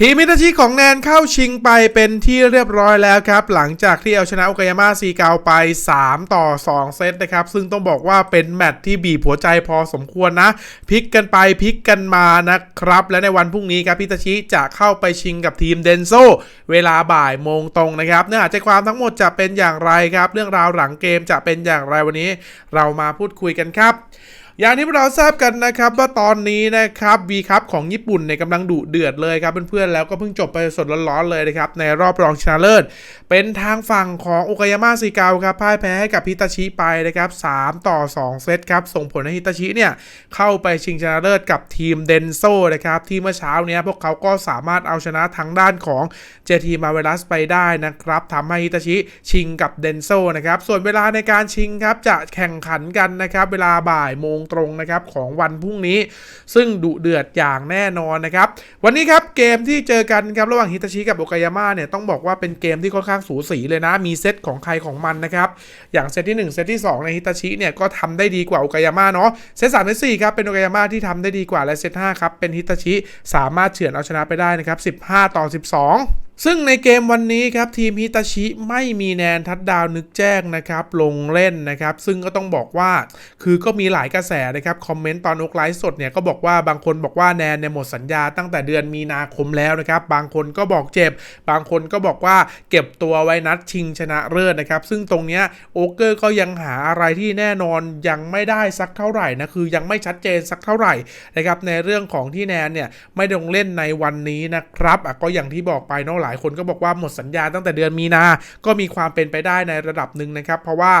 ทีมมิตาชิของแนนเข้าชิงไปเป็นที่เรียบร้อยแล้วครับ หลังจากที่เอาชนะโอ a ายาม่าซีเกาไป 3 ต่อ 2 เซตนะครับ ซึ่งต้องบอกว่าเป็นแมตช์ที่บีบหัวใจพอสมควรนะพลิกกันไปพลิกกันมานะครับ และในวันพรุ่งนี้ครับพิตาชิจะเข้าไปชิงกับทีมเดนโซเวลาบ่ายโมงตรงนะครับเนื้อหาใจความทั้งหมดจะเป็นอย่างไรครับ เรื่องราวหลังเกมจะเป็นอย่างไรวันนี้ เรามาพูดคุยกันครับ อย่างที่เราทราบกันนะครับว่าตอนนี้นะครับวีคัพของญี่ปุ่นเนี่ยกำลังดุเดือดเลยครับเพื่อนๆแล้วก็เพิ่งจบไปสดร้อนๆเลยนะครับในรอบรองชนะเลิศ เป็นทางฝั่งของโอ a ายาม่าซีเกาครับพ่ายแพ้ให้กับฮิตาชิไปนะครับ3ต่อ 2 เซตครับส่งผลให้ฮิตาชิเนี่ยเข้าไปชิงชนะเลิศกับทีมเดนโซนะครับที่เมื่อเช้าเนี้ยพวกเขาก็สามารถเอาชนะทางด้านของเจทีมาเวลัสไปได้นะครับทำให้ฮิตาชิชิงกับเดนโซนะครับส่วนเวลาในการชิงครับจะแข่งขันกันนะครับเวลาบ่ายโมงรงนะครับของวันพรุ่งนี้ ซึ่งดุเดือดอย่างแน่นอนนะครับ วันนี้ครับเกมที่เจอกันครับระหว่างฮิตาชิกับโอกายาม่าเนี่ยต้องบอกว่าเป็นเกมที่ค่อนข้างสูสีเลยนะ มีเซตของใครของมันนะครับ อย่างเซตที่ 1 เซตที่ 2 ในฮิตาชิเนี่ยก็ทำได้ดีกว่าโอกายาม่าเนาะเซตสามเซตสี่ครับเป็นโอกายาม่าที่ทำได้ดีกว่าและเซตห้าครับเป็นฮิตาชิสามารถเฉือนเอาชนะไปได้นะครับ15 ต่อ 12 ซึ่งในเกมวันนี้ครับทีมฮิตาชิไม่มีแนนทัดดาวนึกแจ้งนะครับลงเล่นนะครับซึ่งก็ต้องบอกว่าคือก็มีหลายกระแสนะครับคอมเมนต์ตอนอกไลฟ์สดเนี่ยก็บอกว่าบางคนบอกว่าแนนเนี่ยหมดสัญญาตั้งแต่เดือนมีนาคมแล้วนะครับบางคนก็บอกเจ็บ บางคนก็บอกว่าเก็บตัวไว้นัดชิงชนะเลิศนะครับซึ่งตรงเนี้ยโอเกอร์ก็ยังหาอะไรที่แน่นอนยังไม่ได้สักเท่าไหร่นะคือยังไม่ชัดเจนสักเท่าไหร่นะครับในเรื่องของที่แนนเนี่ยไม่ลงเล่นในวันนี้นะครับก็อย่างที่บอกไปเนาะหลายคนก็บอกว่าหมดสัญญาตั้งแต่เดือนมีนา ก็มีความเป็นไปได้ในระดับหนึ่งนะครับ เพราะว่า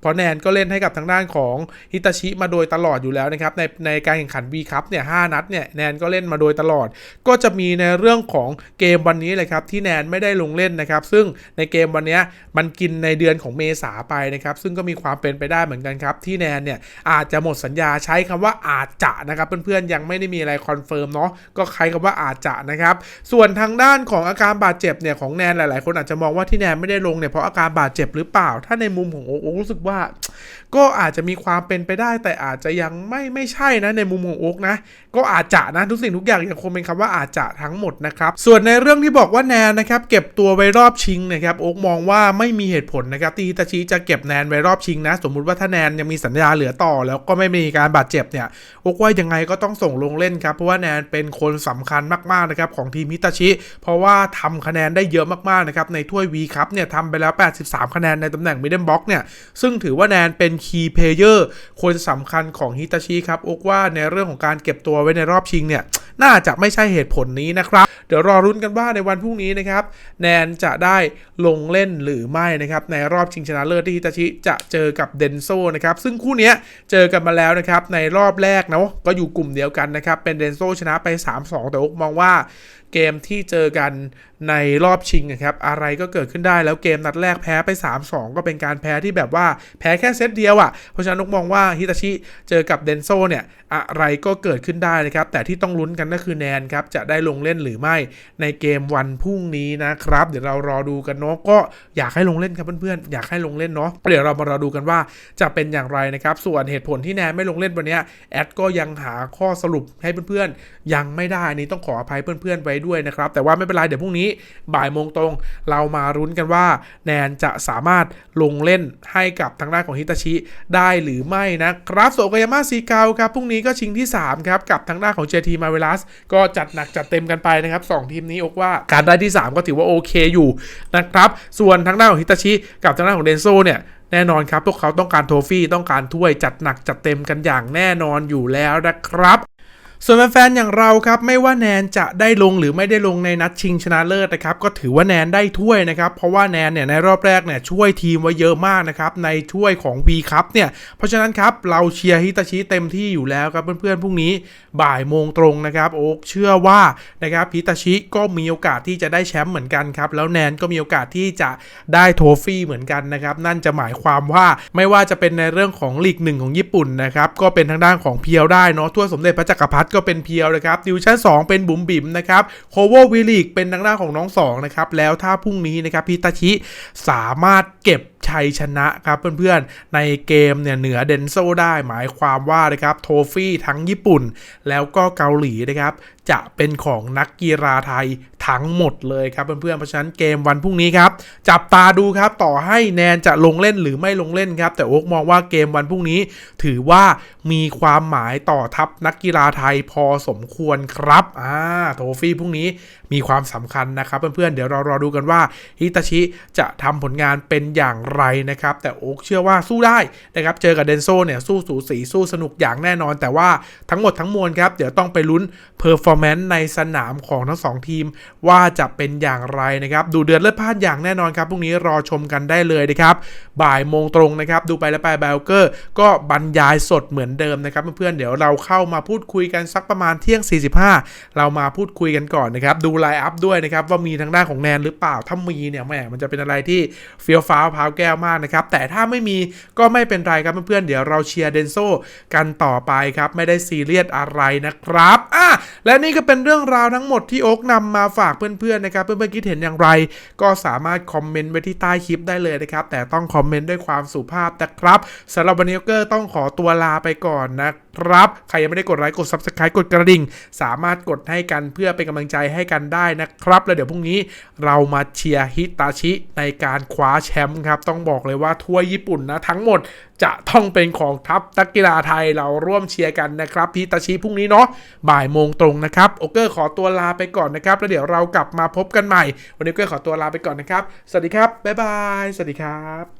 เพราะแนนก็เล่นให้กับทางด้านของฮิตาชิมาโดยตลอดอยู่แล้วนะครับในในการแข่งขัน V คัพเนี่ยหนัดเนี่ยแนนก็เล่นมาโดยตลอด ก็จะมีในเรื่องของเกมวันนี้เลยครับที่แนนไม่ได้ลงเล่นนะครับ ซึ่งในเกมวันนี้มันกินในเดือนของเมษาไปนะครับ ซึ่งก็มีความเป็นไปได้เหมือนกันครับ ที่แนนเนี่ยอาจจะหมดสัญญาใช้คำว่าอาจจะนะครับเพื่อนๆยังไม่ได้มีอะไรคอนเฟิร์มเนาะก็ใช้คำว่าอาจจะนะครับ ส่วนทางด้านของอาการบาดเจ็บเนี่ยของแนนหลาย ๆ คนอาจจะมองว่าที่แนนไม่ได้ลงเนี่ยเพราะอาการบาดเจ็บหรือเปล่า ถ้าในมุมของโอ๊กรู้สึกว่า ก็อาจจะมีความเป็นไปได้แต่อาจจะยังไม่ไม่ใช่นะในมุมของโอ๊กนะ ก็อาจจะนะทุกสิ่งทุกอย่างยังคงเป็นคำว่าอาจจะทั้งหมดนะครับ ส่วนในเรื่องที่บอกว่าแนนนะครับเก็บตัวไว้รอบชิงนะครับโอ๊กมองว่าไม่มีเหตุผลนะครับที่ฮิตาชิจะเก็บแนนไว้รอบชิงนะ สมมุติว่าถ้าแนนยังมีสัญญาเหลือต่อ แล้วก็ไม่มีการบาดเจ็บเนี่ยโอ๊กว่ายังไงก็ต้องส่งลงเล่นครับเพราะว่าแนนเป็นคนสำคัญมากๆนะครับของทีมฮิตาชิ เพราะว่าทำคะแนนได้เยอะมากๆนะครับในถ้วย V คัพเนี่ยทำไปแล้ว 83 คะแนนในตำแหน่งมิดเดิลบ็อกเนี่ยซึ่งถือว่าแนนเป็นคีย์เพลเยอร์คนสำคัญของฮิตาชิครับโอกว่าในเรื่องของการเก็บตัวไว้ในรอบชิงเนี่ย น่าจะไม่ใช่เหตุผลนี้นะครับ เดี๋ยวรอรุ้นกันว่าในวันพรุ่งนี้นะครับ แนนจะได้ลงเล่นหรือไม่นะครับ ในรอบชิงชนะเลิศที่ฮิตาชิจะเจอกับเดนโซนะครับ ซึ่งคู่เนี้ยเจอกันมาแล้วนะครับ ในรอบแรกเนาะก็อยู่กลุ่มเดียวกันนะครับ เป็นเดนโซชนะไป 3-2 แต่อกมองว่าเกมที่เจอกันในรอบชิงนะครับ อะไรก็เกิดขึ้นได้แล้วเกมนัดแรกแพ้ไป 3-2 ก็เป็นการแพ้ที่แบบว่าแพ้แค่เซตเดียวอะ่ะ เพราะฉะนั้นนกมองว่าฮิตาชิเจอกับเดนโซเนี่ยอะไรก็เกิดขึ้นได้นะครับ แต่ที่ต้องลุ้นกันนก็คือแนนครับจะได้ลงเล่นหรือไม่ในเกมวันพรุ่งนี้นะครับ เดี๋ยวเรารอดูกันเนาะก็อยากให้ลงเล่นครับเพื่อนๆอยากให้ลงเล่นเนาะเดี๋ยวเรามารอดูกันว่าจะเป็นอย่างไรนะครับ ส่วนเหตุผลที่แนนไม่ลงเล่นวันนี้แอดก็ยังหาข้อสรุปให้เพื่อนๆยังไม่ได้นี้ต้องขออภัยเพื่อนๆไว้ด้วยนะครับแต่ว่าไม่เป็นไรเดี๋ยวพรุ่งนี้บ่ายโมงตรงเรามารุ้นกันว่า แนนจะสามารถลงเล่นให้กับทางด้านของฮิตาชิได้หรือไม่นะครับโซโกยาม่าซีเกาครับพรุ่งนี้ก็ชิงที่ 3 ครับ กับทางด้านของ JT m a r v e l o สก็จัดหนักจัดเต็มกันไปนะครับ2ทีมนี้อกว่าการได้ที่ 3 ก็ถือว่าโอเคอยู่นะครับ ส่วนทางด้านของฮิตาชิกับทางด้านของเดนโซเนี่ยแน่นอนครับ พวกเขาต้องการโทฟี่ต้องการถ้วยจัดหนักจัดเต็มกันอย่างแน่นอนอยู่แล้วนะครับ ส่วนแฟนๆอย่างเราครับไม่ว่าแนนจะได้ลงหรือไม่ได้ลงในนัดชิงชนะเลิศนะครับก็ถือว่าแนนได้ถ้วยนะครับเพราะว่าแนนเนี่ยในรอบแรกเนี่ยช่วยทีมไว้เยอะมากนะครับในถ้วยของ V คัพเนี่ยเพราะฉะนั้นครับเราเชียร์ฮิตาชิเต็มที่อยู่แล้วครับเพื่อนๆพรุ่งนี้บ่ายโมงตรงนะครับโอ๊กเชื่อว่านะครับฮิตาชิก็มีโอกาสที่จะได้แชมป์เหมือนกันครับแล้วแนนก็มีโอกาสที่จะได้โทฟี่เหมือนกันนะครับนั่นจะหมายความว่าไม่ว่าจะเป็นในเรื่องของลีกหนึ่งของญี่ปุ่นนะครับก็เป็นทางด้านของเพียวได้เนาะถ้วยสมเด็จพระจักรพรรดิก็เป็นเพียวนะครับดิวชั่น 2 เป็นบุ๋มบิ๋มนะครับโคเวอร์วิลิกเป็นทางด้านของน้องสองนะครับแล้วถ้าพรุ่งนี้นะครับพิตาชิสามารถเก็บชัยชนะครับเพื่อนๆ ในเกมเนี่ยเหนือเดนโซได้หมายความว่านะครับโทฟี่ทั้งญี่ปุ่น แล้วก็เกาหลีนะครับ จะเป็นของนักกีฬาไทยทั้งหมดเลยครับเพื่อนๆเพราะฉะนั้นเกมวันพรุ่งนี้ครับ จับตาดูครับต่อให้แนนจะลงเล่นหรือไม่ลงเล่นครับ แต่โอ๊กมองว่าเกมวันพรุ่งนี้ ถือว่ามีความหมายต่อทัพนักกีฬาไทยพอสมควรครับอ่าโทฟี่พรุ่งนี้มีความสำคัญนะครับเพื่อนๆเดี๋ยวเรารอดูกันว่าฮิตาชิจะทำผลงานเป็นอย่างไรนะครับ แต่โอ๊กเชื่อว่าสู้ได้นะครับเจอกับเดนโซเนี่ยสู้สูสีสู้สนุกอย่างแน่นอน แต่ว่าทั้งหมดทั้งมวลครับเดี๋ยวต้องไปลุ้นเพอร์ฟอร์แมนซ์ในสนามของทั้งสองทีม ว่าจะเป็นอย่างไรนะครับ ดูเดือดเลือดพล่านอย่างแน่นอนครับพรุ่งนี้รอชมกันได้เลยนะครับ บ่ายโมงตรงนะครับ ดูไปแล้วไปแบลเกอร์ ก็บรรยายสดเหมือนเดิมนะครับ เพื่อนๆเดี๋ยวเราเข้ามาพูดคุยกันสักประมาณเที่ยง 45 เรามาพูดคุยกันก่อนนะครับ ดูไลน์อัพด้วยนะครับว่ามีทางด้านของแนนหรือเปล่าถ้ามีเนี่ยแหมมันจะเป็นอะไรที่เฟี้ยวฟ้าวพาวแก้วมากนะครับแต่ถ้าไม่มีก็ไม่เป็นไรครับเพื่อนๆเดี๋ยวเราเชียร์เดนโซกันต่อไปครับไม่ได้ซีเรียสอะไรนะครับอะและนี่ี่ก็เป็นเรื่องราวทั้งหมดที่โอ๊กนำมาฝากเพื่อนๆนะครับ เพื่อนๆคิดเห็นอย่างไร ก็สามารถคอมเมนต์ไว้ที่ใต้คลิปได้เลยนะครับ แต่ต้องคอมเมนต์ด้วยความสุภาพนะครับสำหรับวันนี้โอเกอร์ต้องขอตัวลาไปก่อนนะครับ ครับ ใครยังไม่ได้กดไลค์กด Subscribe กดกระดิ่ง สามารถกดให้กันเพื่อเป็นกำลังใจให้กันได้นะครับ แล้วเดี๋ยวพรุ่งนี้เรามาเชียร์ฮิตาชิในการคว้าแชมป์ครับ ต้องบอกเลยว่าทั่วญี่ปุ่นนะทั้งหมดจะต้องเป็นของทัพนักกีฬาไทยเราร่วมเชียร์กันนะครับฮิตาชิพรุ่งนี้เนาะบ่ายโมงตรงนะครับโอเกอร์ขอตัวลาไปก่อนนะครับ แล้วเดี๋ยวเรากลับมาพบกันใหม่ วันนี้โอเกอร์ขอตัวลาไปก่อนนะครับ สวัสดีครับบ๊ายบาย สวัสดีครับ